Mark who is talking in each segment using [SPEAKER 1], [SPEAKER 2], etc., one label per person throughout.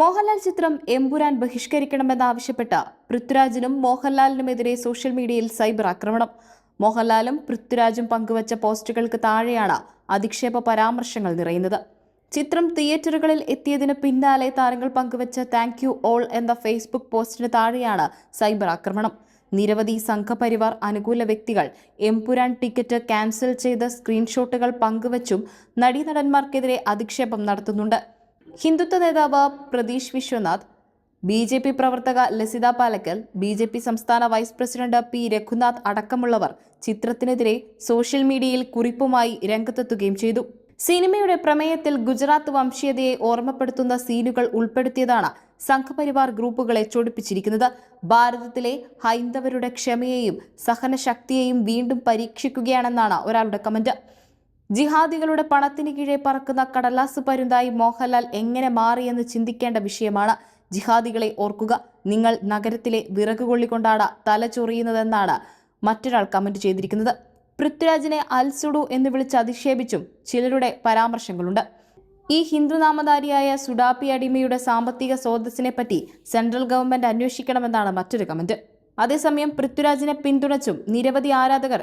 [SPEAKER 1] മോഹൻലാൽ ചിത്രം എമ്പുരാൻ ബഹിഷ്കരിക്കണമെന്നാവശ്യപ്പെട്ട് പൃഥ്വിരാജിനും മോഹൻലാലിനുമെതിരെ സോഷ്യൽ മീഡിയയിൽ സൈബർ ആക്രമണം. മോഹൻലാലും പൃഥ്വിരാജും പങ്കുവച്ച പോസ്റ്റുകൾക്ക് താഴെയാണ് അധിക്ഷേപ പരാമർശങ്ങൾ നിറയുന്നത്. ചിത്രം തിയേറ്ററുകളിൽ എത്തിയതിന് പിന്നാലെ താരങ്ങൾ പങ്കുവച്ച താങ്ക് യു ഓൾ എന്ന ഫേസ്ബുക്ക് പോസ്റ്റിന് താഴെയാണ് സൈബർ ആക്രമണം. നിരവധി സംഘപരിവാർ അനുകൂല വ്യക്തികൾ എംപുരാൻ ടിക്കറ്റ് ക്യാൻസൽ ചെയ്ത സ്ക്രീൻഷോട്ടുകൾ പങ്കുവച്ചും നടീനടന്മാർക്കെതിരെ അധിക്ഷേപം നടത്തുന്നുണ്ട്. ഹിന്ദുത്വ നേതാവ് Prateesh Viswanath B J P പ്രവർത്തക Lasitha Palakkal B J P സംസ്ഥാന വൈസ് പ്രസിഡന്റ് പി രഘുനാഥ് അടക്കമുള്ളവർ ചിത്രത്തിനെതിരെ സോഷ്യൽ മീഡിയയിൽ കുറിപ്പുമായി രംഗത്തെത്തുകയും ചെയ്തു. സിനിമയുടെ പ്രമേയത്തിൽ ഗുജറാത്ത് വംശീയതയെ ഓർമ്മപ്പെടുത്തുന്ന സീനുകൾ ഉൾപ്പെടുത്തിയതാണ് സംഘപരിവാർ ഗ്രൂപ്പുകളെ ചൊടിപ്പിച്ചിരിക്കുന്നത്. ഭാരതത്തിലെ ഹൈന്ദവരുടെ ക്ഷമയെയും സഹനശക്തിയെയും വീണ്ടും പരീക്ഷിക്കുകയാണെന്നാണ് ഒരാളുടെ കമന്റ്. ജിഹാദികളുടെ പണത്തിന് കീഴെ പറക്കുന്ന കടലാസ് പരുന്തായി മോഹൻലാൽ എങ്ങനെ മാറിയെന്ന് ചിന്തിക്കേണ്ട വിഷയമാണ് ജിഹാദികളെ ഓർക്കുക. നിങ്ങൾ നഗരത്തിലെ വിറക് കൊള്ളിക്കൊണ്ടാണ് തല ചൊറിയുന്നതെന്നാണ് മറ്റൊരാൾ കമന്റ് ചെയ്തിരിക്കുന്നത്. പൃഥ്വിരാജിനെ അൽസുഡു എന്ന് വിളിച്ച് അധിക്ഷേപിച്ചും ചിലരുടെ പരാമർശങ്ങളുണ്ട്. ഈ ഹിന്ദുനാമധാരിയായ സുഡാപ്പി അടിമയുടെ സാമ്പത്തിക സ്രോതസ്സിനെ പറ്റി സെൻട്രൽ ഗവൺമെന്റ് അന്വേഷിക്കണമെന്നാണ് മറ്റൊരു കമന്റ്. അതേസമയം പൃഥ്വിരാജിനെ പിന്തുണച്ചും നിരവധി ആരാധകർ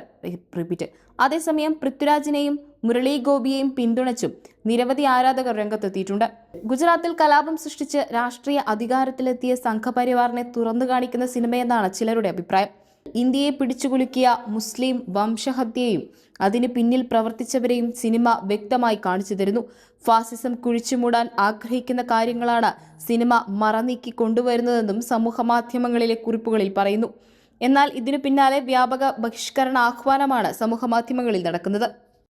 [SPEAKER 1] റിപ്പീറ്റ് അതേസമയം പൃഥ്വിരാജിനെയും മുരളി ഗോപിയെയും പിന്തുണച്ചും നിരവധി ആരാധകർ രംഗത്തെത്തിയിട്ടുണ്ട്. ഗുജറാത്തിൽ കലാപം സൃഷ്ടിച്ച് രാഷ്ട്രീയ അധികാരത്തിലെത്തിയ സംഘപരിവാറിനെ തുറന്നു കാണിക്കുന്ന സിനിമയെന്നാണ് ചിലരുടെ അഭിപ്രായം. ഇന്ത്യയെ പിടിച്ചുകുലുക്കിയ മുസ്ലിം വംശഹത്യയും അതിന് പിന്നിൽ പ്രവർത്തിച്ചവരെയും സിനിമ വ്യക്തമായി കാണിച്ചു തരുന്നു. ഫാസിസം കുഴിച്ചുമൂടാൻ ആഗ്രഹിക്കുന്ന കാര്യങ്ങളാണ് സിനിമ മറനീക്കി കൊണ്ടുവരുന്നതെന്നും സമൂഹ മാധ്യമങ്ങളിലെ കുറിപ്പുകളിൽ പറയുന്നു. എന്നാൽ ഇതിനു പിന്നാലെ വ്യാപക ബഹിഷ്കരണ ആഹ്വാനമാണ് സമൂഹ മാധ്യമങ്ങളിൽ നടക്കുന്നത്.